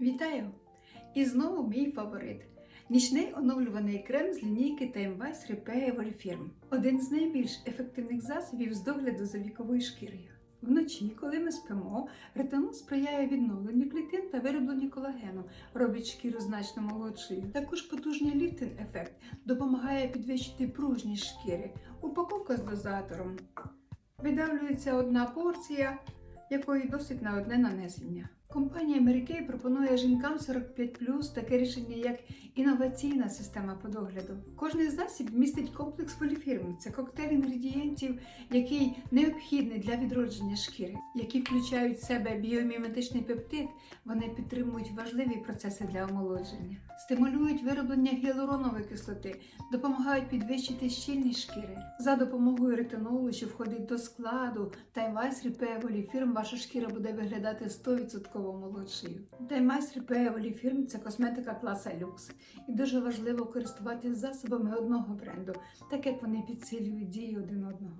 Вітаю! І знову мій фаворит. Нічний оновлюваний крем з лінійки Time Repairable Firm. Один з найбільш ефективних засобів з догляду за віковою шкірою. Вночі, коли ми спимо, ретинол сприяє відновленню клітин та виробленню колагену, робить шкіру значно молодшою. Також потужний ліфтинг-ефект допомагає підвищити пружність шкіри. Упаковка з дозатором. Видавлюється одна порція, якої досить на одне нанесення. Компанія Mary пропонує жінкам 45 таке рішення, як інноваційна система по догляду. Кожний засіб містить комплекс поліфірм. Це коктейль інгредієнтів, який необхідний для відродження шкіри, які включають в себе біоміметичний пептид. Вони підтримують важливі процеси для омолодження, стимулюють вироблення гіалуронової кислоти, допомагають підвищити щільність шкіри. За допомогою ретинолу, що входить до складу Таймвайс Repairable фірм, ваша шкіра буде виглядати 100% молодшою. Даймайстер Repairable фірм це косметика класа люкс. І дуже важливо користуватися засобами одного бренду, так як вони підсилюють дії один одного.